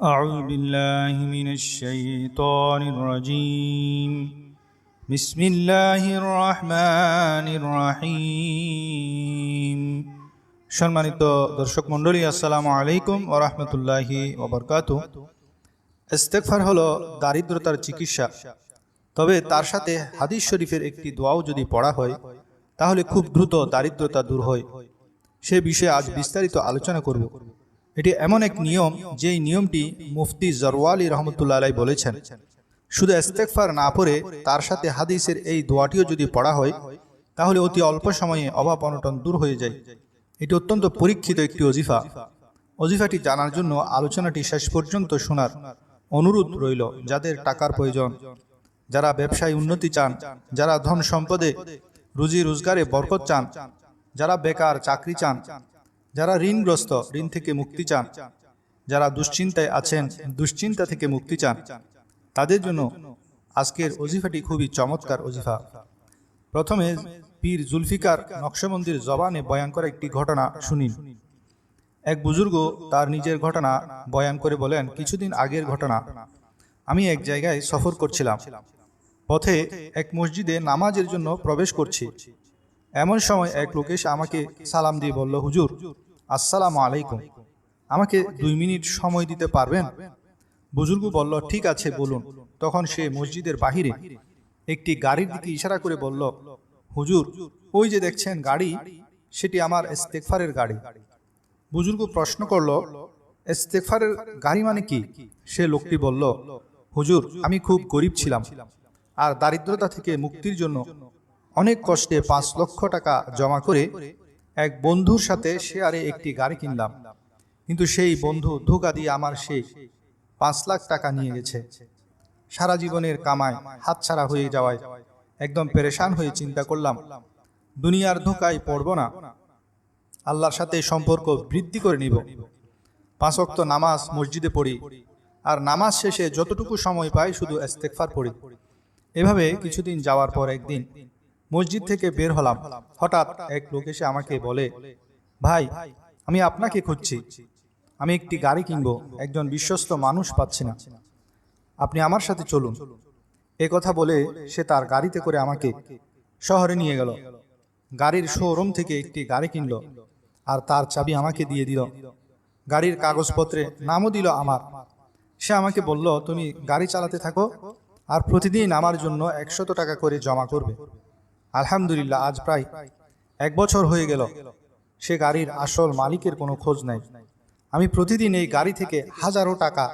أعوذ بالله من الشيطان الرجيم بسم الله الرحمن الرحيم সম্মানিত দর্শক মণ্ডলী আসসালামু আলাইকুম ও রহমতুল্লাহি ওবরকাত ইস্তেগফার হলো দারিদ্রতার চিকিৎসা তবে তার সাথে হাদিস শরীফের একটি দোয়াও যদি পড়া হয় তাহলে খুব দ্রুত দারিদ্রতা দূর হয় সে বিষয়ে আজ বিস্তারিত আলোচনা করব এটি এমন এক নিয়ম যেই নিয়মটি মুফতি জরওয়ালি রহমতুল্লাহ আলাই বলেছেন। শুধু ইস্তেগফার না পড়ে তার সাথে হাদিসের এই দোয়াটিও যদি পড়া হয়, তাহলে অতি অল্প সময়ে অভাব অনটন দূর হয়ে যায়। এটি অত্যন্ত পরীক্ষিত একটি অজিফা। অজিফাটি জানার জন্য আলোচনাটি শেষ পর্যন্ত শোনার অনুরোধ রইল যাদের টাকার প্রয়োজন। যারা ব্যবসায় উন্নতি চান, যারা ধন সম্পদে রুজি রোজগারে বরকত চান, যারা বেকার চাকরি চান যারা ঋণগ্রস্ত, ঋণ থেকে মুক্তি চান, যারা দুশ্চিন্তায় আছেন, দুশ্চিন্তা থেকে মুক্তি চান, তাদের জন্য আজকের অজিফাটি খুবই চমৎকার অজিফা। প্রথমে পীর জুলফিকার নকশবন্দির জবানে বয়ান করা একটি ঘটনা শুনিন। এক বুজুর্গ তার নিজের ঘটনা বয়ান করে বলেন, কিছুদিন আগের ঘটনা। আমি এক জায়গায় সফর করছিলাম। পথে এক মসজিদে নামাজের জন্য প্রবেশ করছি। এমন সময় এক লোক এসে আমাকে সালাম দিয়ে বলল, হুজুর, আসসালাম আলাইকুম। আমাকে দুই মিনিট সময় দিতে পারবেন? বুজুর্গ বলল, ঠিক আছে, বলুন। তখন সে মসজিদের বাহিরে একটি গাড়ির দিকে ইশারা করে বলল, হুজুর, ওই যে দেখছেন গাড়ি, সেটি আমার ইস্তেকফারের গাড়ি। বুজুর্গ প্রশ্ন করল ইস্তেকফারের গাড়ি মানে কি? সে লোকটি বলল, হুজুর, আমি খুব গরিব ছিলাম, আর দারিদ্রতা থেকে মুক্তির জন্য অনেক কষ্টে পাঁচ লক্ষ টাকা জমা করে এক বন্ধুর সাথে শেয়ারে একটি গাড়ি কিনলাম। কিন্তু সেই বন্ধু ধোকা দিয়ে আমার সেই পাঁচ লাখ টাকা নিয়ে গেছে। সারা জীবনের কামায় হাতছাড়া হয়ে যাওয়ায় একদম পেরেশান হয়ে চিন্তা করলাম, দুনিয়ার ধোকায় পড়ব না। আল্লাহর সাথে সম্পর্ক বৃদ্ধি করে নিব। পাঁচ অক্ত নামাজ মসজিদে পড়ি আর নামাজ শেষে যতটুকু সময় পাই শুধু ইস্তেগফার পড়ি। এভাবে কিছুদিন যাওয়ার পর একদিন মসজিদ থেকে বের হলাম। হঠাৎ এক লোক এসে আমাকে বলে ভাই আমি আপনাকে খুঁজছি। আমি একটি গাড়ি কিনবো। একজন বিশ্বস্ত মানুষ পাচ্ছি না। আপনি আমার সাথে চলুন। এ কথা বলে সে তার গাড়িতে করে আমাকে শহরে নিয়ে গেল। গাড়ির শোরুম থেকে একটি গাড়ি কিনলো। আর তার চাবি আমাকে দিয়ে দিল। গাড়ির কাগজপত্রে নামও দিল আমার। সে আমাকে বলল তুমি গাড়ি চালাতে থাকো আর প্রতিদিন আমার জন্য একশত টাকা করে জমা করবে। আলহামদুলিল্লাহ, আজ প্রায় এক বছর হয়ে গেল। সে গাড়ির আসল মালিকের কোনো খোঁজ নাই। আমি প্রতিদিন এই গাড়ি থেকে হাজারো টাকা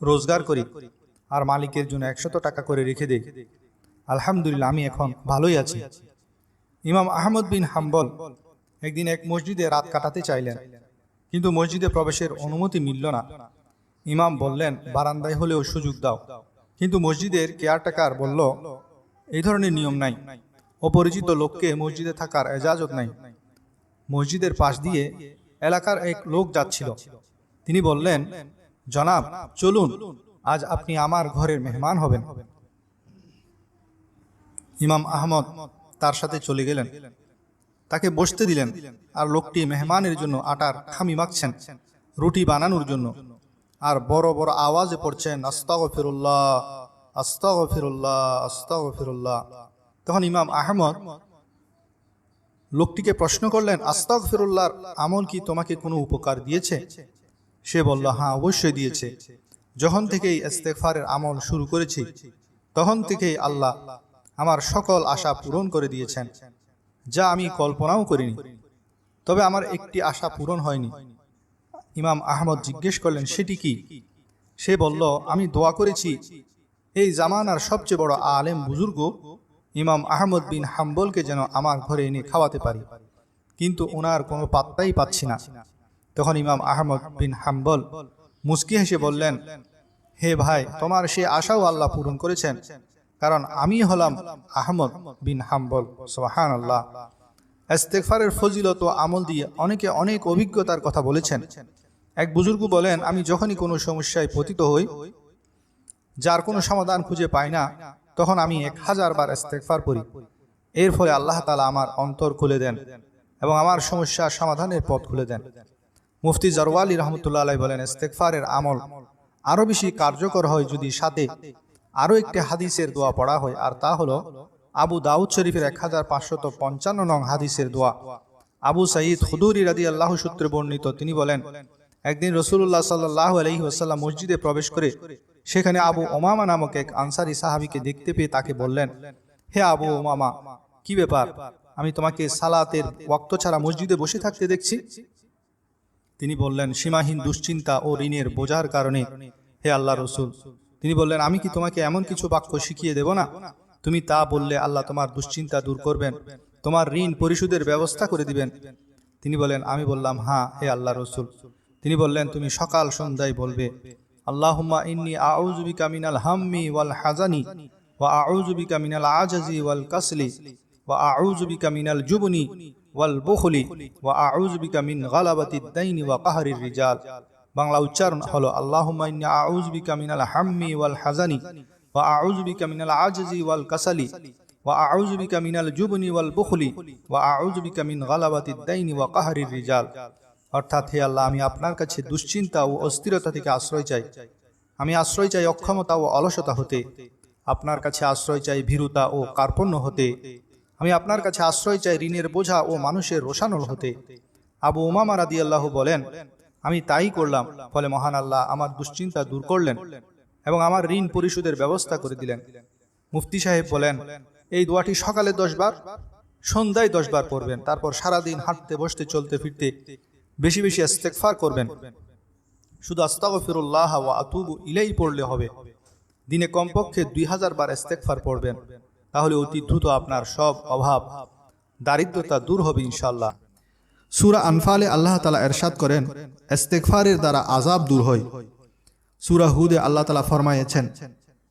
রোজগার করি আর মালিকের জন্য একশত টাকা করে রেখে দেই। আলহামদুলিল্লাহ, আমি এখন ভালোই আছি। ইমাম আহমদ বিন হাম্বল একদিন এক মসজিদে রাত কাটাতে চাইলেন, কিন্তু মসজিদে প্রবেশের অনুমতি মিলল না। ইমাম বললেন, বারান্দায় হলেও সুযোগ দাও। কিন্তু মসজিদের কেয়ারটেকার বলল, এই ধরনের নিয়ম নাই। অপরিচিত লোককে মসজিদে থাকার এজাজত নাই। মসজিদের পাশ দিয়ে এলাকার এক লোক যাচ্ছিল। তিনি বললেন, জনাব, চলুন, আজ আপনি আমার ঘরের মেহমান হবেন। ইমাম আহমদ তার সাথে চলে গেলেন। তাকে বসতে দিলেন আর লোকটি মেহমানের জন্য আটার খামি মাখছেন, রুটি বানানোর জন্য। আর বড় বড় আওয়াজে পড়ছেন আস্তাগ ফিরুল্লাহ আস্তাগ ফিরুল্লাহ আস্তাগ ফিরুল্লাহ তখন ইমাম আহমদ লোকটিকে প্রশ্ন করলেন আস্তাগ ফিরুল্লাহর আমল কি তোমাকে কোনো উপকার দিয়েছে? সে বলল হ্যাঁ অবশ্যই দিয়েছে। যখন থেকেই ইস্তেগফারের আমল শুরু করেছি, তখন থেকেই আল্লাহ আমার সকল আশা পূরণ করে দিয়েছেন, যা আমি কল্পনাও করিনি। তবে আমার একটি আশা পূরণ হয়নি। ইমাম আহমদ জিজ্ঞেস করলেন, সেটি কি? সে বলল, আমি দোয়া করেছি, এই জামানার সবচেয়ে বড় আলেম বুজুর্গ ইমাম আহমদ বিন হাম্বলকে যেন আমার ঘরে এনে খাওয়াতে পারি। কিন্তু ওনার কোনো পাত্তাই পাচ্ছি না। তখন ইমাম আহমদ বিন হাম্বল মুস্কি হেসে বললেন, হে ভাই, তোমার সে আশাও আল্লাহ পূরণ করেছেন। কারণ আমি হলাম আহমদ বিন হাম্বল। সোহান আল্লাহ ইস্তেগফারের ফজিলত ও আমল দিয়ে অনেকে অনেক অভিজ্ঞতার কথা বলেছেন। এক বুজুর্গ বলেন, আমি যখনই কোনো সমস্যায় পতিত হই, যার কোনো সমাধান খুঁজে পাই না তখন আমি এক হাজার বার ইস্তেগফার পড়ি। এর ফলে আল্লাহ তালা আমার অন্তর খুলে দেন এবং আমার সমস্যার সমাধানের পথ খুলে দেন। মুফতি জরওয়ালি রহমতুল্লাহ আলাই বলেন, ইস্তেগফারের আমল আরও বেশি কার্যকর হয় যদি সাথে আরও একটি হাদিসের দোয়া পড়া হয়, আর তা হলো আবু দাউদ শরীফের এক হাজার পাঁচশত পঞ্চান্ন নং হাদিসের দোয়া। আবু সাঈদ হুদুরি রাদি আল্লাহ সূত্রে বর্ণিত, তিনি বলেন, একদিন রসুল্লাহ সাল্লাহ আলহি মসজিদে প্রবেশ করে সেখানে আবু ওমামা নামক এক আনসারি সাহাবিকে দেখতে পেয়ে তাকে বললেন, হে আবু ওমামা কি ব্যাপার? আমি তোমাকে সালাতের ওয়াক্ত ছাড়া মসজিদে বসে থাকতে দেখছি। তিনি বললেন, সীমাহীন দুশ্চিন্তা ও ঋণের বোঝার কারণে, হে আল্লাহ রসুল। তিনি বললেন, আমি কি তোমাকে এমন কিছু বাক্য শিখিয়ে দেব না? তুমি তা বললে আল্লাহ তোমার দুশ্চিন্তা দূর করবেন, তোমার ঋণ পরিশোধের ব্যবস্থা করে দিবেন। তিনি বলেন, আমি বললাম হ্যাঁ হে আল্লাহ রসুল। তিনি বললেন, তুমি সকাল সন্ধ্যায় বলবে আল্লাহুম্মা ইন্নি আউজুবিকা মিনাল হাম্মি ওয়াল হাজানি ওয়া আউজুবিকা মিনাল আজাজি ওয়াল কাসলি ওয়া আউজুবিকা মিনাল জুবনি ওয়াল বুখলি ওয়া আউজুবিকা মিন গালাবাতিদ দাইনি ওয়া কাহরির রিজাল। বাংলা উচ্চারণ হলো আল্লাহুম্মা ইন্নি আউজুবিকা মিনাল হাম্মি ওয়াল হাজানি ওয়া আউজুবিকা মিনাল আজাজি ওয়াল কাসালি ওয়া আউজুবিকা মিনাল জুবনি ওয়াল বুখলি ওয়া আউজুবিকা মিন গালাবাতিদ দাইনি ওয়া অর্থাৎ হে আল্লাহ, আমি আপনার কাছে দুশ্চিন্তা ও অস্থিরতা থেকে আশ্রয় চাই। আমি আশ্রয় চাই অক্ষমতা ও অলসতা হতে। আপনার কাছে আশ্রয় চাই ভীরুতা ও কার্পণ্য হতে। আমি আপনার কাছে আশ্রয় চাই ঋণের বোঝা ও মানুষের রোষানল হতে। আবু উমামা রাদি আল্লাহ বলেন, আমি তাই করলাম, ফলে মহান আল্লাহ আমার দুশ্চিন্তা দূর করলেন এবং আমার ঋণ পরিশোধের ব্যবস্থা করে দিলেন। মুফতি সাহেব বলেন, এই দোয়াটি সকালে দশ বার, সন্ধ্যায় দশ বার পড়বেন। তারপর সারাদিন হাঁটতে, বসতে, চলতে, ফিরতে বেশি বেশি ইস্তেগফার করবেন। শুধু আস্তাগফিরুল্লাহ ওয়া আতুবু ইলাই পড়লে হবে। দিনে কমপক্ষে দুই হাজার বার ইস্তেগফার পড়বেন। তাহলে অতি দ্রুত আপনার সব অভাব, দারিদ্রতা দূর হবে ইনশাল্লাহ সুরা আনফালে আল্লাহ তালা এরশাদ করেন, ইস্তেগফারের দ্বারা আজাব দূর হয়। সুরা হুদে আল্লাহ তালা ফরমাইয়েছেন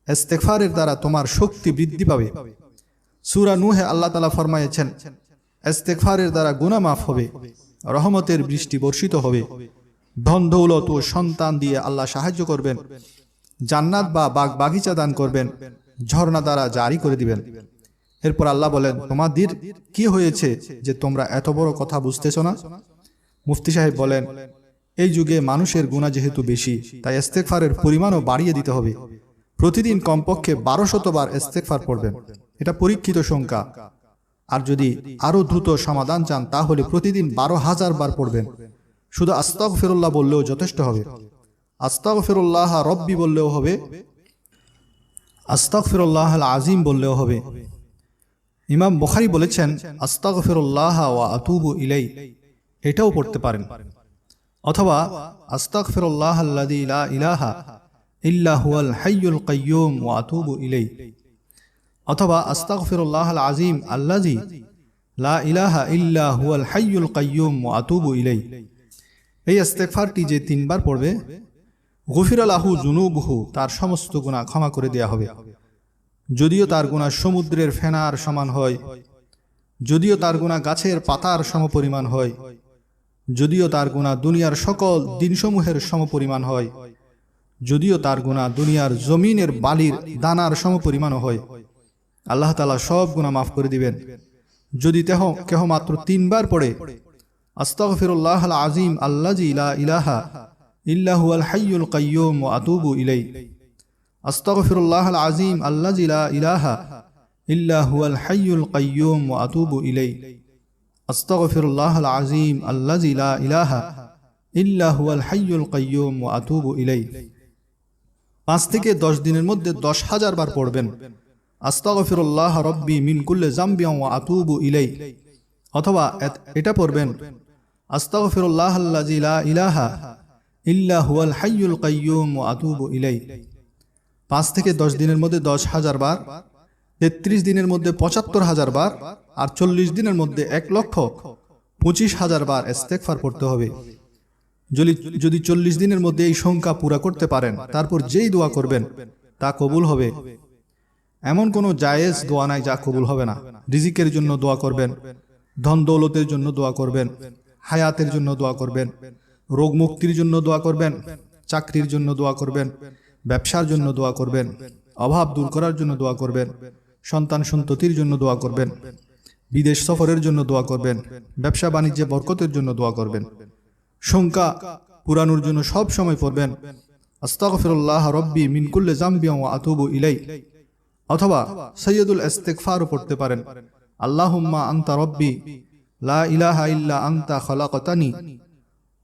ইস্তেগফারের দ্বারা তোমার শক্তি বৃদ্ধি পাবে। সুরা নুহে আল্লাহ তালা ফরমাইয়েছেন ইস্তেগফারের দ্বারা গুনাহ মাফ হবে। রহমতের বৃষ্টি বর্ষিত হবে। ধন দৌলত ও সন্তান দিয়ে আল্লাহ সাহায্য করবেন। জান্নাত বা বাগ বাগিচা দান করবেন। ঝর্ণা দ্বারা জারি করে দিবেন। এরপর আল্লাহ বলেন, তোমাদের কি হয়েছে যে তোমরা এত বড় কথা বুঝতেছ না? মুফতি সাহেব বলেন, এই যুগে মানুষের গুণা যেহেতু বেশি, তাই ইস্তেকফারের পরিমাণও বাড়িয়ে দিতে হবে। প্রতিদিন কমপক্ষে বারো শতবার ইস্তেকফার পড়বেন। এটা পরীক্ষিত সংখ্যা। আর যদি আরও দ্রুত সমাধান চান তাহলে প্রতিদিন বারো হাজার বার পড়বেন। শুধু আস্তাক ফিরুল্লাহ বললেও যথেষ্ট হবে। আস্তাক ফিরুল্লাহ রব্বি বললেও হবে। আস্তাক ফিরুল্লাহ আজিম বললেও হবে। ইমাম বুখারি বলেছেন আস্তাক ফিরুল্লাহ ওয়া আতুবু ইলাই এটাও পড়তে পারেন। অথবা আস্তাক ফিরুল্লাহ ইলাহা ইল্লা হুয়াল হাইয়ুল কাইয়ুম ওয়া আতুবু ইলাই অথবা আস্তাগফিরুল্লাহ আল আজিম আল্লাজি লা ইলাহা ইল্লা হুয়াল হাইয়ুল কাইয়ুম ওয়া আতুবু ইলাই এই ইস্তেগফারটি যে তিনবার পড়বে, গফির আলাহু জুনুবহু তার সমস্ত গুনাহ ক্ষমা করে দেয়া হবে। যদিও তার গুনাহ সমুদ্রের ফেনার সমান হয়, যদিও তার গুনাহ গাছের পাতার সমপরিমাণ হয়, যদিও তার গুনাহ দুনিয়ার সকল দিনসমূহের সমপরিমাণ হয়, যদিও তার গুনাহ দুনিয়ার জমিনের বালির দানার সমপরিমাণও হয়। আল্লাহ তালা সব গুণা মাফ করে দিবেন। যদি তেহ, কেহ মাত্র তিনবার পড়ে, আস্তাগফিরুল্লাহ আল আজিম আল্লাজি লা ইলাহা ইল্লাহু আল হাইয়ুল কাইয়ুম ওয়া আতুবু ইলাই আস্তাগফিরুল্লাহ আল আজিম আল্লাজি লা ইলাহা ইল্লাহু আল হাইয়ুল কাইয়ুম ওয়া আতুবু ইলাই আস্তাগফিরুল্লাহ আল আজিম আল্লাজি লা ইলাহা ইল্লাহু আল হাইয়ুল কাইয়ুম ওয়া আতুবু ইলাই পাঁচ থেকে দশ দিনের মধ্যে দশ হাজার বার পড়বেন। আস্তাগফিরুল্লাহ রব্বি মিন কুল্লে জাম্বিয়া আতুবু ইলাই অথবা এটা পড়বেন, আস্তাগফিরুল্লাহ আল্লাজি লা ইলাহা ইল্লা হুয়াল হাইয়ুল কাইয়ুম ওয়া আতুবু ইলাই পাঁচ থেকে দশ দিনের মধ্যে দশ হাজার বার, তেত্রিশ দিনের মধ্যে পঁচাত্তর হাজার বার, আর চল্লিশ দিনের মধ্যে এক লক্ষ পঁচিশ হাজার বার ইস্তেগফার পড়তে হবে। যদি যদি চল্লিশ দিনের মধ্যে এই সংখ্যা পুরা করতে পারেন, তারপর যেই দোয়া করবেন, তা কবুল হবে। এমন কোনো জায়েজ দোয়া নাই যা কবুল হবে না রিজিকের জন্য দোয়া করবেন ধন দৌলতের জন্য দোয়া করবেন হায়াতের জন্য দোয়া করবেন রোগ মুক্তির জন্য দোয়া করবেন চাকরির জন্য দোয়া করবেন ব্যবসার জন্য দোয়া করবেন অভাব দূর করার জন্য দোয়া করবেন সন্তান সন্ততির জন্য দোয়া করবেন বিদেশ সফরের জন্য দোয়া করবেন ব্যবসা বাণিজ্যে বরকতের জন্য দোয়া করবেন শঙ্কা পুরানোর জন্য সব সময় পড়বেন আস্তাগফিরুল্লাহ রব্বি মিন কুল্লি জামবি আতুবু ইলাই অথবা সৈয়দুল ইস্তিগফারও পড়তে পারেন। আল্লাহুম্মা আনতা রব্বি, লা ইলাহা ইল্লা আনতা খলাকতানি,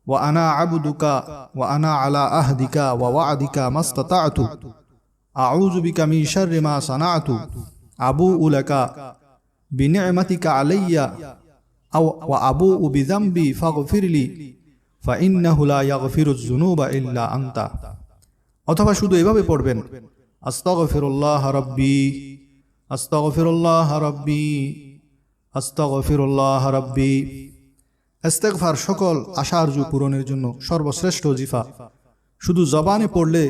ওয়া আনা আবুদুকা, ওয়া আনা আলা আহদিকা, ওয়া ওয়াদিকা মাস্তাতাতু। আউযু বিকা মিন শাররি মা সানাতু। আবুউ লাকা বিনি'মাতিকা আলাইয়া, আও, ওয়া আবুউ বিযামবি ফাগফিরলি, ফাইন্নাহু লা ইয়াগফিরুয যুনুবা ইল্লা আনতা। অথবা শুধু এভাবে পড়বেন। আস্তাগফিরুল্লাহ রাব্বি আস্তাগফিরুল্লাহ রাব্বি আস্তাগফিরুল্লাহ রাব্বি। ইস্তেগফার সকল আশা আরজু পূরণের জন্য সর্বশ্রেষ্ঠ জিফা শুধু জবানে পড়লে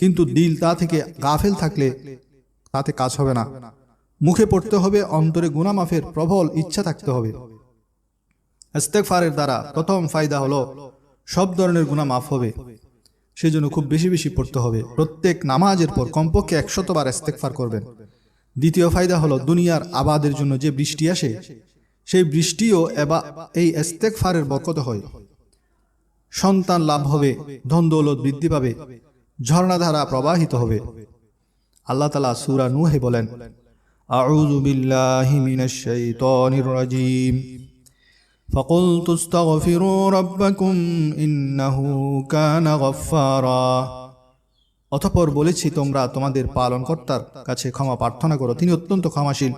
কিন্তু দিল তা থেকে গাফেল থাকলে তাতে কাজ হবে না। মুখে পড়তে হবে, অন্তরে গুনামাফের প্রবল ইচ্ছা থাকতে হবে। ইস্তেগফারের দ্বারা প্রথম ফায়দা হলো, সব ধরনের গুনাহ মাফ হবে। সেজন্য খুব বেশি বেশি পড়তে হবে। প্রত্যেক নামাজের পর কমপক্ষে একশতবার ইস্তেগফার করবেন। দ্বিতীয় ফায়দা হলো দুনিয়ার আবাদের জন্য যে বৃষ্টি আসে, সেই বৃষ্টিও এবা এই ইস্তেগফারের বরকত হয়। সন্তান লাভ হবে, ধন দৌলত বৃদ্ধি পাবে, ঝর্ণাধারা প্রবাহিত হবে। আল্লাহ তালা সুরা নুহে বলেন, আউযু বিল্লাহি মিনাশ শাইতানির রাজিম। فقلت استغفروا ربكم إنه كان غفارا অতঃপর বলেছি তোমরা তোমাদের পালনকর্তার কাছে ক্ষমা প্রার্থনা করো তিনি অত্যন্ত ক্ষমাশীল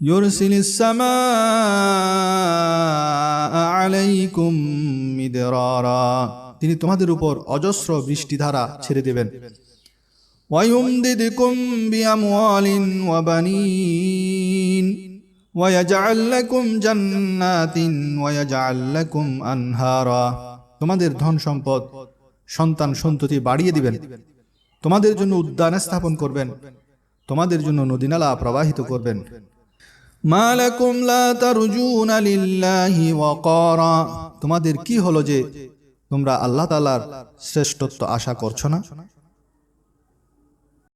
يرسل السماء عليكم مدرارا তিনি তোমাদের উপর অজস্র বৃষ্টিধারা ছেড়ে দেবেন ويمددكم بأموال وبنين তোমাদের ধন সম্পদ, সন্তান সন্ততি বাড়িয়ে দিবেন। তোমাদের জন্য উদ্যান স্থাপন করবেন। তোমাদের জন্য নদীনালা প্রবাহিত করবেন। তোমাদের কি হলো যে তোমরা আল্লাহ তালার শ্রেষ্ঠত্ব আশা করছ না?